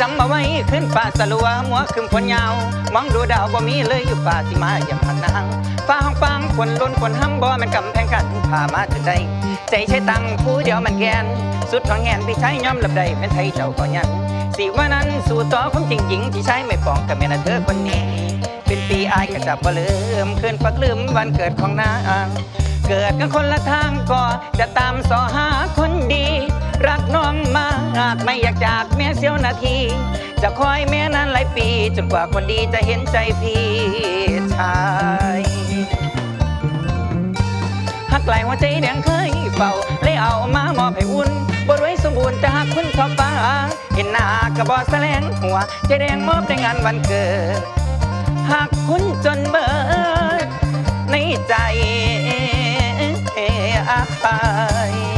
จำมาไว้ขึ้นป่าสลัวหัวขึ้นพนยาวมองดูดาวบ่มีเลยอยู่ป่าสิมาอย่างหักนางฟ้าห้องปังฝนล้นฝนห้ำบ่มันกำแพงกันพามาจนได้ใจใช้ตังค์ผู้เดียวมันแกน สุดของแงนพี่ใช้ย่อมหลับใดเป็นไทยเจ้าก็ยังสิว่านั้นสู่ต่อของจริงหญิงที่ใช้ไม่ปองกับแม่นเธอคนนี้ เป็นปีอายก็จับบ่ลืมคืนปักลืมวันเกิดของนางเกิดกันคนละทางก็จะตามสอหาคนดี รักน้องมากไม่อยากจากแม่เสี้ยวนาที จะคอยแม่นั้นหลายปี จนกว่าคนดีจะเห็นใจพี่ชายหักไหลหัวใจแดงเคยเฝ้าเลยเอามามอบให้อุ่นบ่รวยสมบูรณ์จากคุณทอฟ้า เห็นหน้ากระบอกแสลงหัวใจแดงมอบในงานวันเกิดหากคุณจนเบิดในใจอาย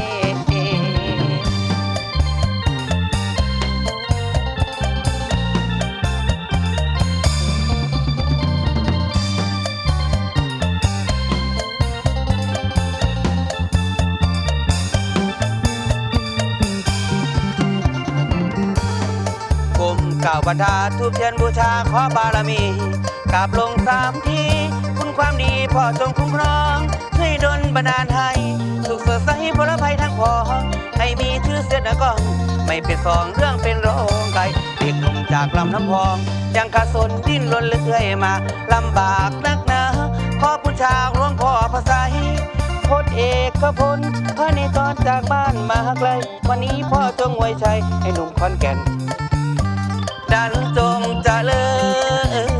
กล่าวบรรดาทูบเทียนบูชาขอบารมีกราบลงสามทีคุณความดีพ่อจงคุ้มครองช่วยดลบันดาลให้ สุขสดใสพลภัยทั้งพองให้มีชื่อเสียงนะก้อง ไม่เป็นสองเรื่องเป็นรองไกลเด็กหนุ่มจากลำน้ำพอง ยังขาดสนดิ้นรนเลื่อยมาลำบากนักหนาขอบูชาหลวงพ่อพระไสยพลเอกพลพระในตอนจากบ้านมาไกล วันนี้พ่อจงไว้ใจให้หนุ่มคอนแก่น ดันจงเจริญ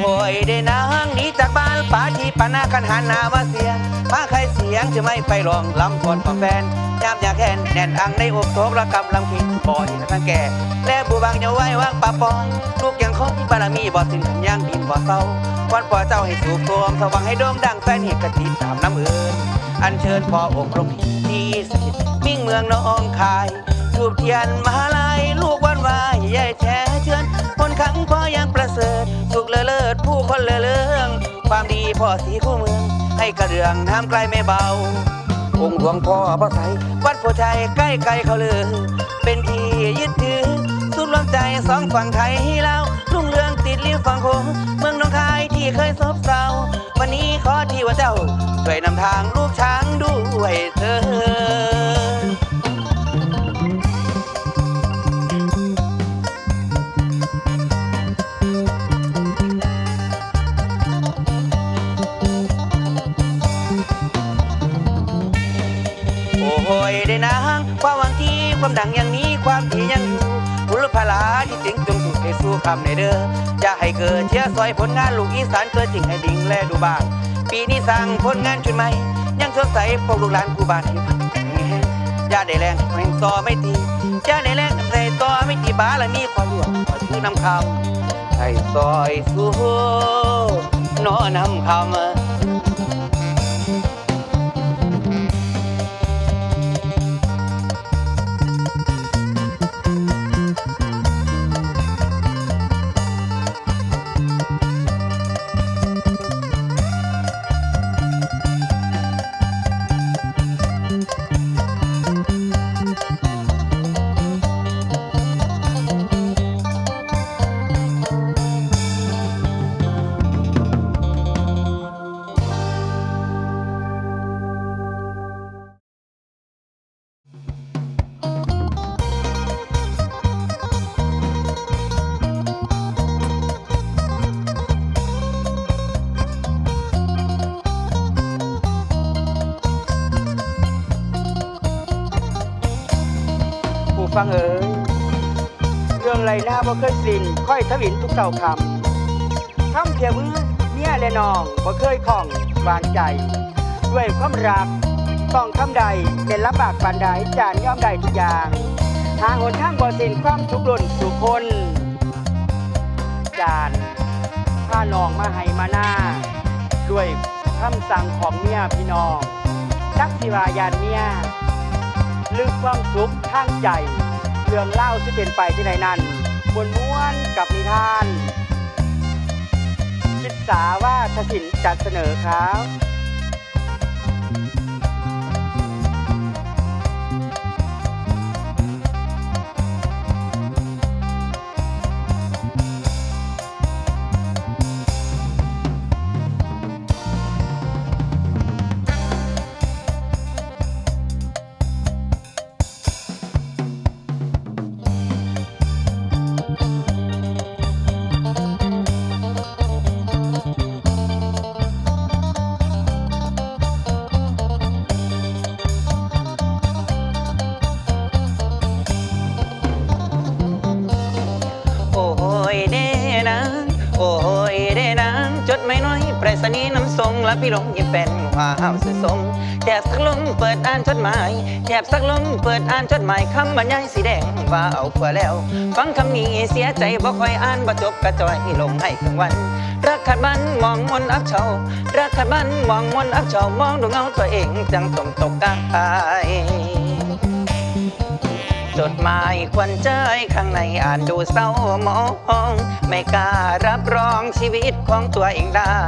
โอ้ยได้นางหนีจากบ้านป่าที่ปานาคันหันหนามาเสียงมาใคร สียงจะไม่ไปลองลำก่อนของแฟนยามอยากแค้นแน่นอังในอกโถกระกำลังพิงบ่อยนะทั้งแก่และบูบางอย่าไว้ว่างป่าปอยลูกยังคอยบารมีบ่สิ้นยังดินบ่เศร้าวันพ่อเจ้าให้สูบรวมสว่างให้โด่งดังแฟนเหิกระติดตามน้ำเอินอันเชิญพ่อองค์ลงที่สถิตมิ่งเมืองน้องคายทูบเทียนมหาลัยลูกวันวายใหญ่แช่เชือนคนขังพ่อยังประเสริฐสุขเลอเลิศผู้คนเลอเลืองความดีพ่อสีคู่เมือง ให้กระเดืองน้ำไกลไม่เบา องค์หลวงพ่อพระไสยวัดโพชัยใกล้ไกลเขาเลยเป็นที่ยึดถือสุดรวมใจสองฝั่งไทยให้เรุ่งเรืองติดริมฝั่งคงเมืองน้องคายที่เคยซบเซาวันนี้ขอที่ว่าเจ้า ช่วยนำทางลูกช้างด้วยเธอ ความดังอย่างนี้ความดียังอยู่บุรพลาที่สิงจงสุดให้สู้คำในเด้ออย่าให้เกิดเชื่อซอยผลงานลูกอีสานเกิดจริงให้ดิ่งแลดูบ้าง ปีนี้สร้างผลงานชุดใหม่ยังสดใสพวกลูกหลานกูบาที่พันมีแห้งย่าได้แรงแรงต่อไม่ตีย่าได้แรงใส่ต่อไม่ตีบาและมีความหลวงขอชื่อนำคำให้ซอยสู้นอนำคำ หน้าบ่เคยสิ้นค่อยทวินทุกเก่าคำคำเพียงมือเนี่ยและนองบ่เคยคล่องวางใจ ด้วยความรักต้องคำใดเป็นรับบากบันไดจานย่อมใดทุกอย่าง ทางหนทางบ่สิ้นความทุกข์ล้นสุคน จานพานองมาให้มาหน้า ด้วยคำสั่งของเมียพี่น้องจักสิวายานเมียลึกความสุขข้างใจเรื่องเล่าที่เป็นไปที่ไหนนั้น บนม้วนกับนิทานคิดสาว่าทศินจัดเสนอครับ ละพี่ลงยิ้มเป็นว้าวสุดสมแทบสักลมเปิดอ่านจดหมายแทบสักลมเปิดอ่านจดหมายคำบรรยายสีแดงว่าเอาผัวแล้ว ฟังคำนี้เสียใจบ่ค่อยอ่านบ่จบกระจอยลงให้ครึ่งวัน รักขัดมันมองมนอับเฉารักขัดมันมองมนอับเฉามองดูเงาตัวเองจังตมตกกางกายจดหมายควันใจข้างในอ่านดูเศร้ามอง ไม่กล้ารับรองชีวิตของตัวเองได้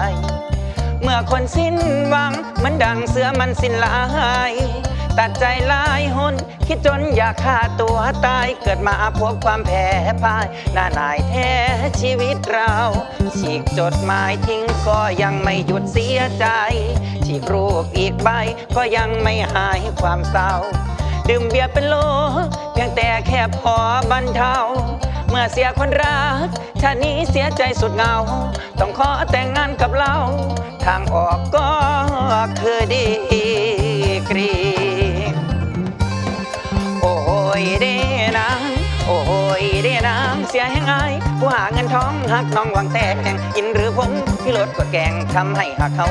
เมื่อคนสิ้นหวังเหมือนดังเสือมันสิ้นลาย ตัดใจลายหนคิดจนอยากฆ่าตัวตาย เกิดมาพบความแพ้พ่ายหน้าหนายแท้ชีวิตเราฉีกจดหมายทิ้งก็ยังไม่หยุดเสียใจฉีกรูปอีกใบก็ยังไม่หายความเศร้า ดื่มเบียร์เป็นโล เพียงแต่แค่พอบรรเทา เมื่อเสียคนรักชานี้เสียใจสุดเหงา ต้องขอแต่งงานกับเรา ทางออกก็คือดีกรี โอ้ยเด้นางโอ้ยเด้นางเสียแห่งอายผู้หาเงินทองหักน้องหวังแต่งอินหรือผมพี่รถกดแกงทำให้หักเขา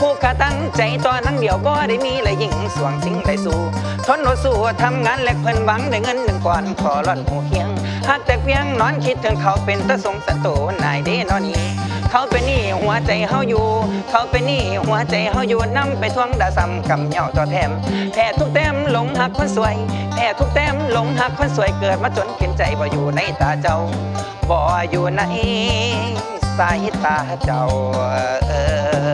ผู้กะตั้งใจตอนนั้นเดียวก็ได้มีและยิ่งสวงสิงได้สู้ทนอดสู้ทำงานแลกเพิ่นหวังได้เงินหนึ่งก่อนขอร่อนหูเคียง หักแต่เพียงนอนคิดถึงเขาเป็นตะสงสะโตนายเด้นอนี้ เขาเป็นหนี่หัวใจเฮาอยู่ เขาเป็นหนี่หัวใจเฮาอยู่นํไปทวงดาซ้ำกำเหย่าต่อแถมแพ้ทุกแต้มหลงหักคนสวยแพ้ทุกแต้มหลงหักคนสวยเกิดมาจนเข็นใจบ่อยู่ในตาเจ้าบ่อยู่ในสายตาเจ้าเออ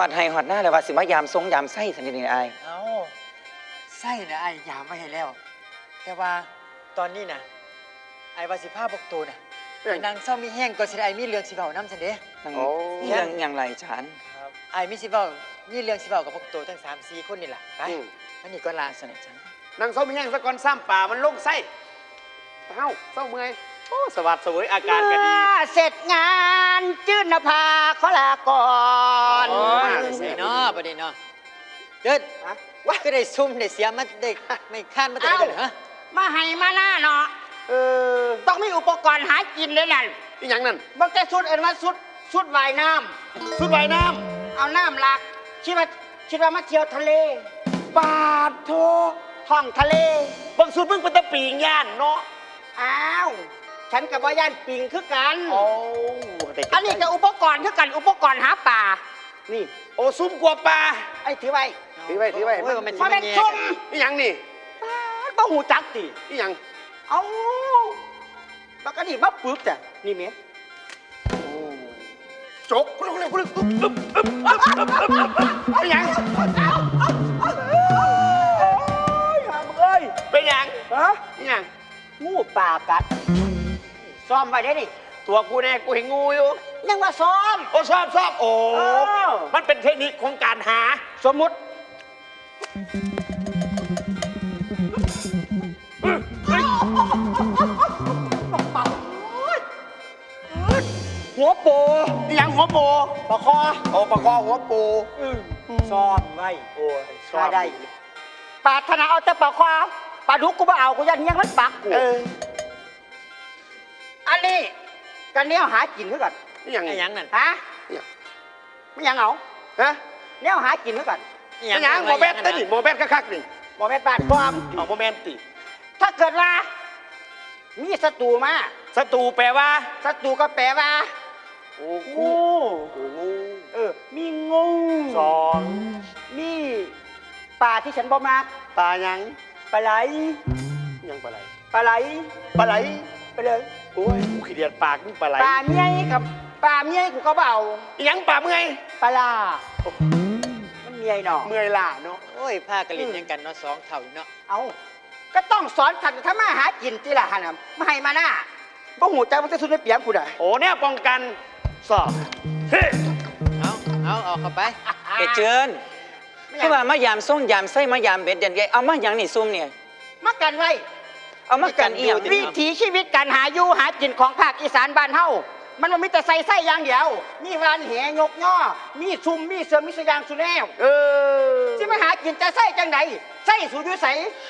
อวานให้หอดหน้าเลยว่าสิมายามทรงยามไส้สันนิษฐานอายเอาไส้นะไอ้ยามไม่ให้แล้ว แต่ว่าตอนนี้นะไอ้วาสิภาพกตัวนะไปนางเศร้ามีแห้งก็สิได้ไอ้มีเรื่องสิเว้าน้ำซันเด้นั่งโอ้ เรื่องอย่างไรอาจารย์ไอ้มีสิเว้ามีเรื่องสิเว้ากับพวกตัวทั้งสามสี่คนนี่แหละไปอืม มันนี่ก็ลาสนิทอาจารย์นางเศร้ามีแห้งสะกอนซ้ำป่ามันลงไส้เอ้าเศร้าเมื่อย โอ้สวัสดิ์เสวยอาการก็ดีเสร็จงานจืดนภาขอลาก่อนโอ้ยใส่เนาะประเด็นเนาะเดินว่าก็ได้ซุ่มได้เสียมาได้ไม่ค้านมาแต่ไหนกันเหรอมาให้มาหน้าเนาะเออต้องมีอุปกรณ์หากินเลยนั่นอีหยังนั่นบางแต่สุดเอ็นว่าสุดสุดว่ายน้สุดว่ายน้ำเอาน้ำหลักคิดว่าคิดว่ามาเที่ยวทะเลำบาดโทท่องทะเล บางสุดมึงเป็นตะปีงย่านเนาะอ้าว ฉันกับว่าย่านปิงคือกัน โอ้เด็กอันนี้ก็อุปกรณ์คือกันอุปกรณ์หาป่า นี่ โอ้ซุ่มกลัวปลาไอ้ถือไว้ถือไว้ถือไว้โอ้ยว่ามันมาสิเป็นแย่ซุ่มกันอีหยังนี่บ้าหูจักติอีหยัง เอาปกติมาปึ๊บจ้ะนี่เมียจกกูเลยกูเลยอึ๊บอึ๊บอึ๊บอึ๊บอึ๊บอึ๊บอึ๊บอีหยังเอ้ยเป็นหยังฮะอีหยังงูป่ากัด ซ้อมไวได้ดิตัวกูแน่กูเห็นงูอยู่ยังว่าซ้อม โอ้ชอบชอมโอ้มันเป็นเทคนิคของการหา สมมติหัวปูยังหัวโปปะคอโอ้ปากคอหัวปูซ้อมไว้โอ้ยชอมได้ปรารถนาเอาแต่ปะคอปลาดุกกูมาเอากูยันยังมันปักกู อันนี้กันเนี้ยหากินเพื่อกันนี่ยังไอ้หยังนั่นฮะไม่ยังเอาฮะเนี้ยหากินเพื่อกันไอ้นี่ยังโมแมนต์นี่โมแมนต์คักๆนี่บ่แม่นบ้านความเอาโมแมนต์ติถ้าเกิดว่า มีศัตรูมาศัตรูแปลว่าศัตรูก็แปลว่า โอ้งูโอ้งูเออ มีงูสองมีปลาที่ฉันบ่มากตายังปลาไหลยังปลาไหลปลาไหลปลาไหลไป เลยโอ้ยกูขี้เดียดปากมึงปลาไหลปลาเมียกับปลาเมียกูก็เบเอาอีหยังปลาเมื่อยปลาลามันเมียหนอเมื่อยล่ะเนาะโอ้ยผ้ากระลินยังกันเนาะสองเท่าอยู่เนาะเอาก็ต้องสอนขันถ้ามาหากินที่ละหันน่ะไม่ให้มาหน้าบ่หูใจมันจะสุดในเปียงกูได้โอ้เนี่ยป้องกันสอบเฮ้เอาเอาเอาเข้าไปเกเจิญคือว่ามายามส้มยามไส้มายามเบ็ดยันใหญ่เอามาหยังนี่ซุ่มเนี่ยมากันไว้ เอามากันเอียงวิถีชีวิตการหาอยู่หากินของภาคอีสานบ้านเฮามันบ่มีแต่ใส่ไส้อย่างเดียว มีวานแหยกย่อมีซุ่มมีเสือมีสยางสุแนวเออสิมาหากินแต่ไส้จังไดไส้สูอยู่ใส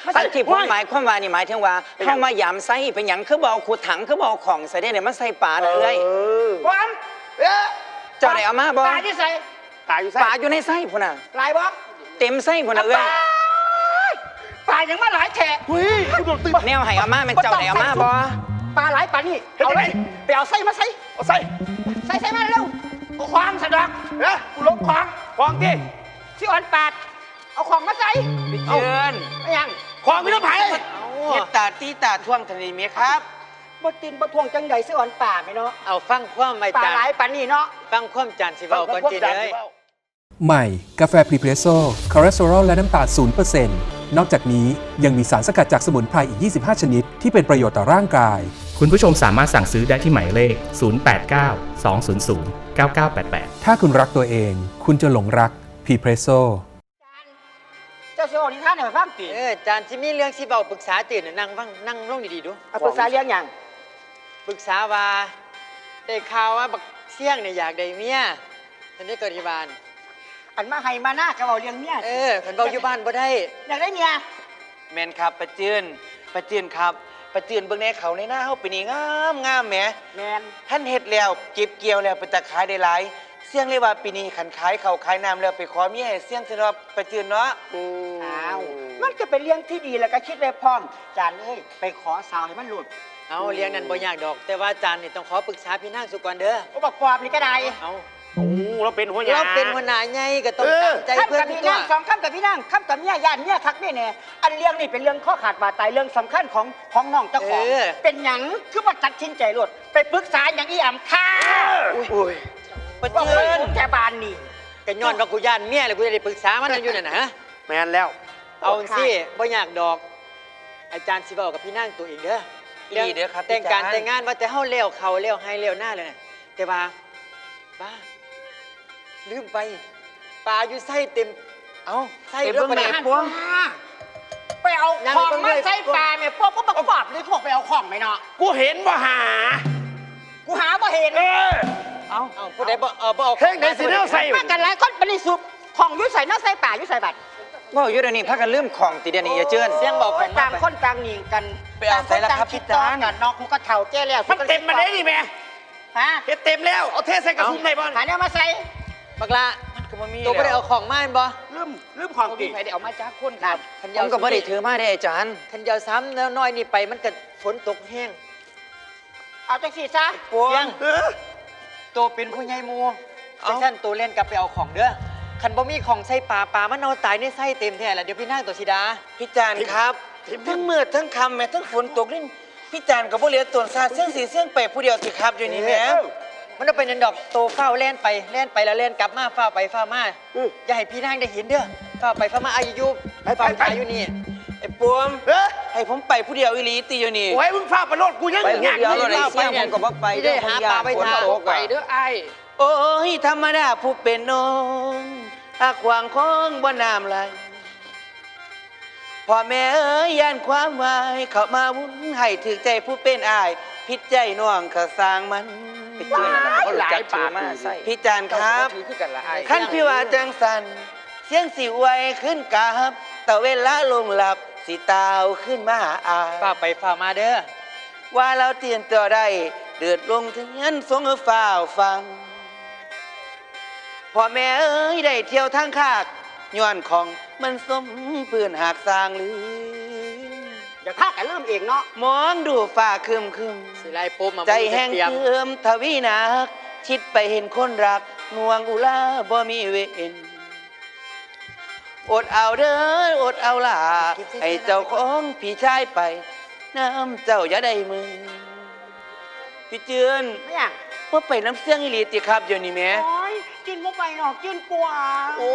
มาสัใส่นที่ผมหมายความว่านี่หมายถึงว่าเข้ามายามไส้เป็นหยังคือบ่เอาขวดถังคือบ่เอาของใส่ได้เนี่ยมันใส่ปลาเลยเออความเอ๊ะเจ้าได้เอามาบ่ปลาที่ใส่ตายอยู่ปไส้ลาอยู่ในไส้พุ่นน่ะหลายบ่เต็มไส้พุ่นน่ะเอ้ย ปลายังมาหลายแฉะเฮ้ยกูโดนตึ้งแนวให้เอามาแม่นเจ้าได้เอามาบ่ปลาหลายปลานี่เฮ็ดเอาจังเลได๋ยไปเอาไส้มาใส่เอาใส่ใส่ใส่มาเร็วเอาควางสะดอกเอ้ยกูลงควางควางที่ที่อ่อนปาดเอาของมาใส่เจิญไม่ยังควางไม่ต้องไผเฮ็ดตาตีตาท่วงทะเลเมียครับบ่ตินบ่ทวงจังใดสิอ่อนป่าไหมเนาะ เอาฟังความไอ้ปลาจานหลายปลานี่เนาะ ฟังความจานสิเว้าก่อนจีเลย ใหม่ กาแฟพรีเพรสโซ่คอเลสเตอรอลและน้ำตาล0%น นอกจากนี้ยังมีสารสกัดจากสมุนไพรอีก 25 ชนิด ที่เป็นประโยชน์ต่อร่างกาย คุณผู้ชมสามารถสั่งซื้อได้ที่หมายเลข 089 200 9988 ถ้าคุณรักตัวเอง คุณจะหลงรักพรีเพรสโซ่เจ้าเสียวนิทานให้ฟังติเออจานสิมีเรื่องสิเว้าปรึกษาตื่นน่ะนั่งฟังนั่งลงดีๆดูเอาปรึกษาเรื่องหยังปรึกษาว่าได้ข่าวว่าบักเสี่ยงเนี่ยอยากได้เมียทันได้เกิดที่บ้าน อันมาให้มาหน้าก็เว้าเรื่องเมียเออคันเว้าอยู่บ้านบ่ได้ อยากได้เมียแมนครับประจืนประจืนครับประจืนเบิ่งในเขาในหน้าเฮาเป็นนี่งามงามแหมแมนท่านเฮ็ดแล้วเก็บเกี่ยวแล้วเป็นตะขายได้หลายเสี่ยงเลยว่าปีนี้ขันขายเขาวขายน้ำแล้วไปขอเมียให้เสี่ยงซะเนาะประจืนเนาะอ้าวมันก็เป็นเรื่องที่ดีแล้วก็คิดไว้พร้อมจานเอ้ยไปขอสาวให้มันหลุดเอาเลี้ยงนั่นบ่ยากดอก แต่ว่าจานนี่ต้องขอปรึกษาพี่นางสุกก่อนเด้ออุปกรณ์นี่ก็ได้ เอา โอ้เราเป็นหัวหน้าเราเป็นหัวหน้าใหญ่ก็ต้องเออตามใจข้ามเพื่อนกับพี่พี่ตันาวงสองข้ามกับพี่นางข้ามกับเมียญาติเมียทักเมียเนี่ยอันเรื่องนี้เป็นเรื่องข้อขาดบาดตายเรื่องสำคัญของของน้องเจ้าของเป็นหยังคือว่าตัดสินใจหลุดไปปรึกษาอย่างอีอ่ำค่ะโอ้ยประบอกเจิว่าญแกบานนี่ก็ย้อนว่ากูย่านเมียแล้วกูจะได้ปรึกษามันอยู่นั่นน่ะฮะแมนแล้ว เอาสิบ่อยากดอก อาจารย์สิเว้ากับพี่นางตัวเองเด้อดีเด้อครับแต่งการอาจารย์แต่งงานว่าแต่เฮาเลี้ยวเขาเลี้ยวให้เลี้ยวหน้าเลยน่ะแต่ว่าบ้า ลืมไปปลาอยู่ไส้เต็ม เอ้าไส้ไปเรื่อเบิ่งงประแม่เด็นพวง ไปเอายังของเบิ่งมาเลยใส่ปลาเนี่ยพวกก็ประกอบเลยพวกไปเอาของไหมเนาะกูเห็นบ่หา กูหาบ่เห็นเออเอ้าผู้ใดบ่เออบ่เอาเฮ้ยไหนสิเนอใส่มากันหลายคนบริสุทธิ์ของอยุ่ใส่เนาะใส่ป่าอยุ่ใส่บัตรว่าอยู่เดี๋ยวนี้พักกันลืมของติเดี๋ยวนี้อย่าเจิญเสียงบอกของต่างคนต่างหนีกันไปเอาใส่ละครับต่างนพี่ต่จางนกันเนาะกูก็เฒ่าแก่แล้วมันเต็มมาได้ดิแม่ฮะเฮ็ดเต็มแล้ว เอาเทใส่กระสุนได้บ่หาเนี่ยมาใส่ บักละมันก็บ่มีตัวบ่ได้เอาของมาแม่นบ่ลืมลืมของบ่กิมีนใครได้เอามาจากคนนั่นคันผยาวมก็บ่ได้ถือมาได้อาจารย์คันยาวซ้ำแล้วน้อยนี่ไปมันก็ฝนตกแห้ง เอาจังสีซะเสียงเออตัวเป็นผู้ใหญ่หมู่จังซั่นตัวเล่นกลับไปเอาของเด้อคันบ่มีของใส่ปลาปลามันเอาตายในไส้เต็มแท้แล้วเดี๋ยวพี่นางตัวสิดา พี่จานครับทั้งมืดทั้งคำแม่ทั้งฝนตกนี่พี่จานก็บ่เหลือตนซาเสียงสีเสียงไปผู้เดียวสิครับอยู่นี่แม่ มันเอาเป็นอันดอกโตเฝ้าเล่นไปเล่นไปแล้วเล่นกลับมาเฝ้าไปเฝ้ามาอย่าให้พี่นางได้เห็นเด้อเฝ้าไปเฝ้ามาอายุเฝ้าไปอยู่นี่ไอ้ปวมเออให้ผมไปผู้เดียวอีหลีติอยู่นี่ โอ้ยมึงฟ้าไปโลดกูยังไปงานเดียวอยู่เราได้นี่เสี่ยงผมก็บ่ไปที่ได้หาปลาไปทานฝนตกไปอะเด้อไอ้โอ้ยธรรมดาผู้เป็นน้องอาขวางของบ่น้ำไหลพ่อแม่เอ้ยย่านความวาย เข้ามาวุ่นให้ถือใจผู้เป็นอาย พิษใจน้องก็สร้างมัน ไปเจอนั่นล่ะเขาหลายปากมาใส่พี่จานครับถือคือกันละไอ้ขั้นพี่ว่าจังสันเสียงสิไวขึ้นกราบแต่เวลาลงหลับสิตาวขึ้นมาหาอาฝ้าไปฝ้ามาเด้อว่าเราเตียนตัวได้เดือดลงถึงเงินสงฟ้าวฟังพ่อแม่เอ้ยได้เที่ยวทางคากย้อนของมันสมปืนหากสร้างหรือ อย่าฆ่ากันลืมเองเนาะมองดูฟ้าคึมคึมสิไล่ปมมาใจแห้งเตรียมเติมทวีนัก ชิดไปเห็นคนรักนวงอุลาบ่มีเวนอดเอาเด้ออดเอาล่ะให้เจ้าของพี่ชายไป น้ำเจ้าอย่าได้มือพี่เจือนไม่อยากว่าไปน้ำเสียงอีหลีติครับเดี๋ยวนี้แหม่ โอ้ยกินบ่ไปหรอกกินกว่าโอ้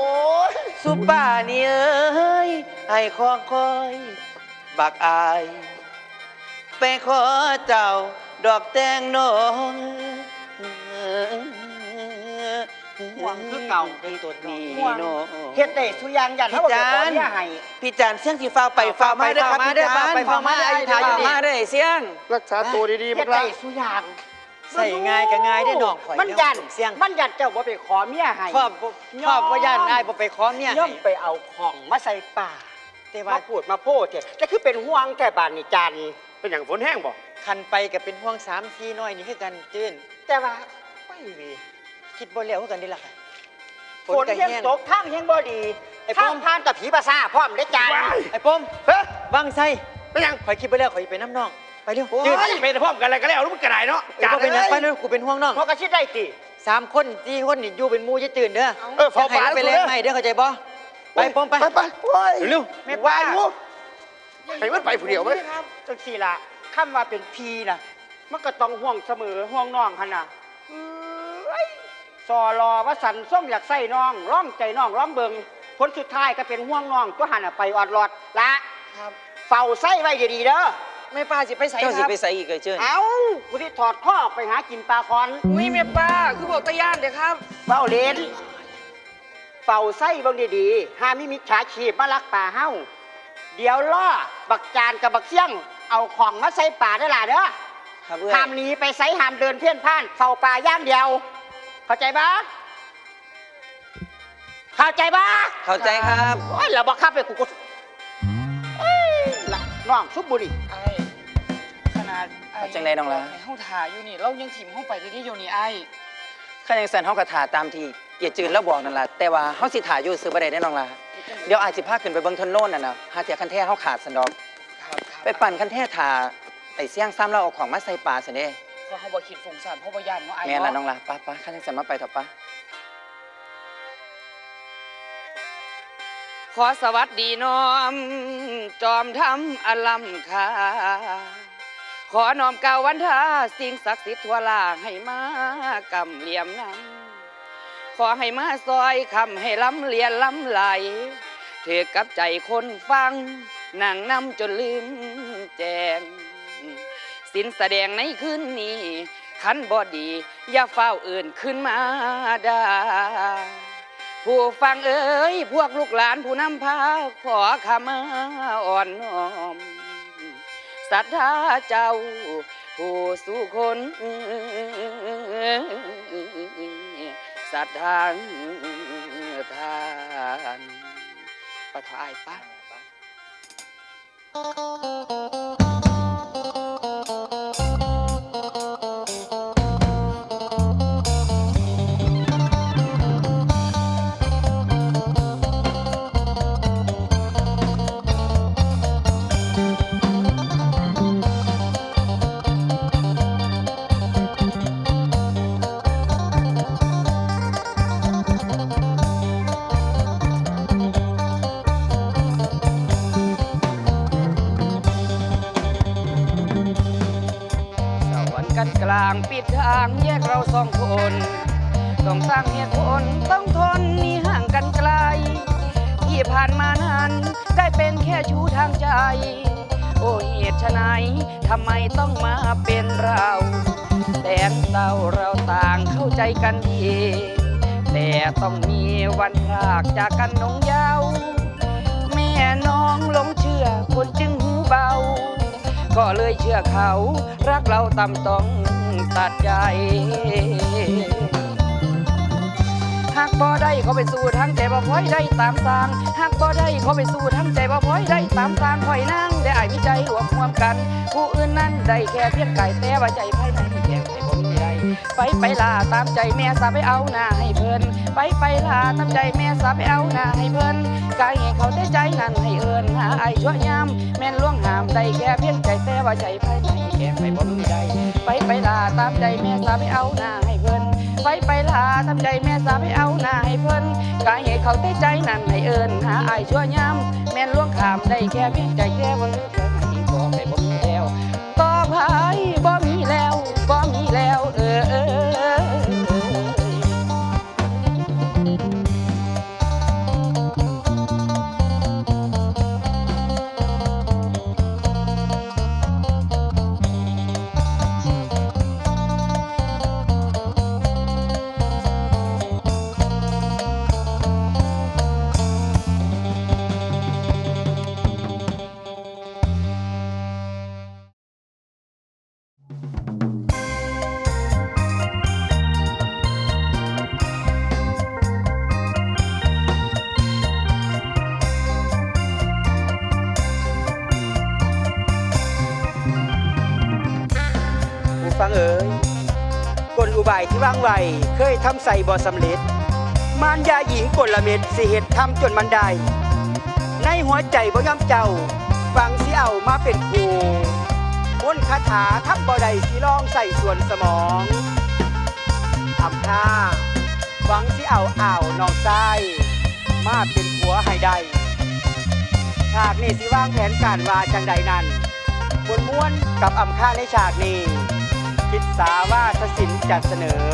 ยสุป้านี่เอ้ยให้คองคอย บักอาย ไปขอเจ้าดอกแตงโนห่วงคือเก่าเป็นตัวนี้ห่วงโนเฮ็ดได้สุอยางยันพี่เขาบอกจาขอนเนี่ยให้พี่จานเสียงสีฟ้าไปฟ้ามาเด้อครับมาพี่เด้อจานไปฝ้ามาไอ้ถ่ายอยู่นี่มาได้เสียง รักษาตัวดีๆเฮ็บัดกละได้สุอยางใส่ง่ายก็ง่ายได้อน้องข่อยมันยันเสียงมันยันเจ้าบ่ไปขอเมียให้ชอบบ่ชอบว่าย่านอ้ายบ่ไปขอเมียย่อให้มไปเอาของมาใส่ป่า แต่ว่ามาพูดมาโพดเถอะแต่คือเป็นห่วงแต่บ้านนี่จันเป็นอย่างฝนแห้งบ่คันไปก็เป็นห่วง3 4น้อยนี่คือกันจื้นแต่ว่าไม่มีคิดบ่แล้วคือกันเด้ล่ะค่ะฝนยังตกทางยังบ่ดีไอ้ทางป้อมผ่านกับผีภาษาพร้อมได้อจัน ไอ้ป้อมเฮ้ยบังไส้เป็นอย่างข่อยคิดไปแล้วข่อยสิไปน้ำน้อง ไปเร็วจืจื้ดนเป็นพร้อมกันอะไรก็แล้วรู้มันกระไรเนาะเอ้ยบ่เป็นหยังไปเร็วกูเป็นห่วงน้องเพราะกระชิดได้ติสามคนสี่คนนี่อยู่เป็นหมู่จะตื่นเด้อเออจะฟ้าให้บาเราไปเล่นใหม่เด้อเข้าใจบ่ ไปป้อมไป ไปไปโอ้ยเร็วแม่ป้าอยู่ให้มันไปผู้เดียวไหมจังสี่ละคำว่าเป็นพีน่ะ มันก็ต้องห่วงเสมอห่วงน้องหันน่ะเอ้ยสอรอว่าสันส้มอยากใส่น้อง ร้องใจน้องร้องเบิงผลสุดท้ายก็เป็นห่วงน้องตัวหันน่ะไปออดรอดละครับเฝ้าไส้ไว้ดีๆเด้อแม่ป้าสิไปใส่เจ้าคสิรับไปใส่อีกไอ้เจิ้นเอากูที่ถอดข้อออกไปหากินปลาคอนอุ้ยแม่ป้าคือบอกตะย่านเด้อครับเฝ้าเลน เฝ้าไส้เบิ่งดีๆห้ามมีมิจฉาชีพมาลักป่าเฮ้า เดี๋ยวล่อบักจานกับบักเสี่ยง เอาของมาใส่ป่าได้อล่ะเด้อครับเอ้ยห้ามหนีไปไสห้ามเดินเพี้ยนพ่านเฝ้าป่าอย่างเดียว เข้าใจบ้าเข้าใจบ้าเข้าใจครับ โอ้ยเราบักคับไปกูกูเอ้ยละน้องซุบบุหรีไอ้ขนาดไอ้เอาจังไดน้องล่ะให้เฮาถ่ายอยู่นี่ เรายังถิ่มเฮาไปได้ที่อยู่นี่ไอ้ข้ายังสั่นเฮากระถาตามที่เอียจืนแล้วบอกนั่นล่ะแต่ว่าเฮาสิถ่ายอยู่ซื้อบ่ได้แน่น้องล่ะเดี๋ยวอาจสิพาขึ้นไปเบิ่งทนโน่นน่ะนะหาเทียคันแท้เฮาขาดสันดอก ครับครับไปปั่นคันแท้ถ่าไอ้เสี่ยงซ้ำเราเอาของมาใส่ปลาซะเด้เพราะเฮาบ่คิดฟุ้งซ่านเพราะบ่ย่านเนาะไอ้แม่นล่ะน้เนาะองล่ะไป้าป้าข้ายังสั่นมาไปเถอะป้าขอสวัสดีน้อม จอมทำอลัมคาขอน้อมกล่าววันทาสิ่งศักดิ์สิทธิ์ทั่วลาให้มากำเหลี่ยมนำ ขอให้มาซอยคำให้ล้ำเลียนล้ำไหลเถือกับใจคนฟังนั่งนำจนลืมแจง สินแสดงในคืนนี้ขันบอดี อย่าเฝ้าเอื่นขึ้นมาดาผู้ฟังเอ๋ยพวกลูกหลานผู้นำพาขอขมาอ่อนน้อมศรัทธาเจ้าผู้สู่คน สัตว์ทางทานปะทอายปะำไมต้องมาเป็นเราแดงเต่าเราต่างเข้าใจกันดี แต่ต้องมีวันพรากจากกันนองเยาวแม่น้องหลงเชื่อคนจึงหูเบา ก็เลยเชื่อเขารักเราต่ำต้องตัดใจ หากบ่ได้เขาไปสู่ทั้งใจบ่พลอยได้ตามสร้างหากบ่ได้เขาไปสู่ทั้งใจบ่พลอยได้ตามสร้างคอยนั่งได้อายมีใจรวมรวมกัน ผู้อื่นนั้นได้แค่เพียงกายแต่ว่าใจภายในแก่ใจบ่มีใดไปไปลาตามใจแม่สาไปเอาหน้าให้เพิ่นไปไปลาตามใจแม่สาไปเอาหน้าให้เพิ่นกายให้เขาได้ใจนั้นให้เอิ้นหาไอ้ชั่วยามแม่นล่วงหามได้แค่เพียงใจแต่ว่าใจภายในแก่ใจบ่มีใดไปไปลาตามใจแม่สาไปเอาหน้าให้เพิ่น ไฟไปลาทำใจแม่สาไปเอาหน้าให้เพิ่นกายเหตุเขาได้ใจนั่นให้เอิญหาอายชั่วยามแม่นล่วงขามได้แค่เพียงใจแค่บ่เทำใส่บ่สำเร็จ มารยาหญิงกลเม็ดสิเหตุทำจนมันได้ ในหัวใจบ่ยอมเจ้าฟังสิเอามาเป็นครูมนคาถาทำบ่ได้สิลองใส่ส่วนสมองทำท่าหวังสิเอาอ่าวน้องทรายมาเป็นผัวให้ได้ฉากนี้สิวางแผนการว่าจังใดนั้นบนม้วนกับอำค่าในฉากนี้คิดสาว่าทศิลป์จัดเสนอ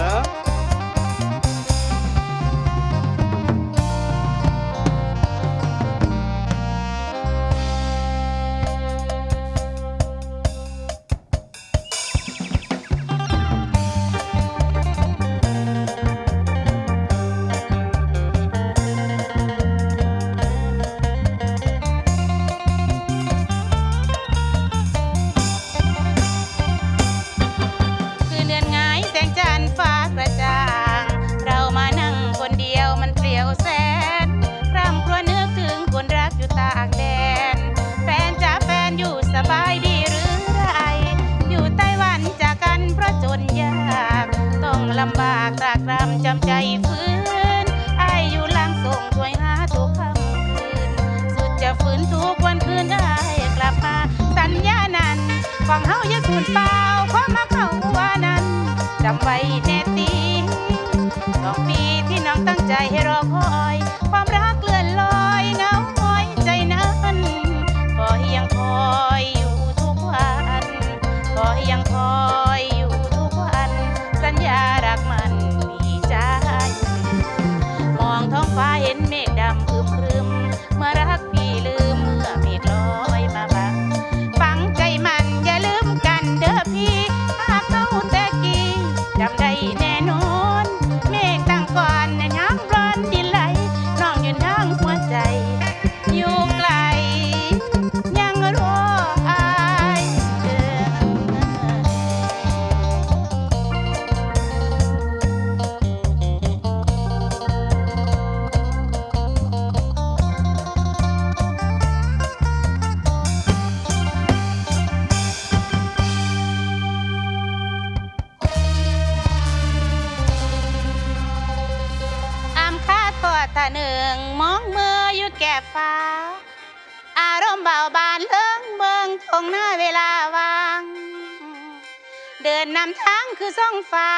เดินนำทางคือซ่องเฝ้า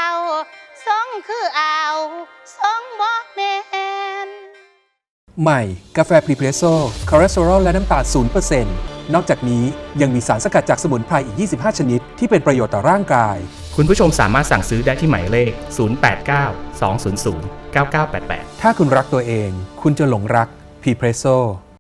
ซ่องคืออ่าวซ่องบอกแมนใหม่ กาแฟพรีเพรสโซ่คอเลสเตอรอลและน้ำตาล0%นอกจากนี้ยังมีสารสกัดจากสมุนไพรอีก 25 ชนิด ที่เป็นประโยชน์ต่อร่างกาย คุณผู้ชมสามารถสั่งซื้อได้ที่หมายเลข 089 200 9988 ถ้าคุณรักตัวเอง คุณจะหลงรักพรีเพรสโซ่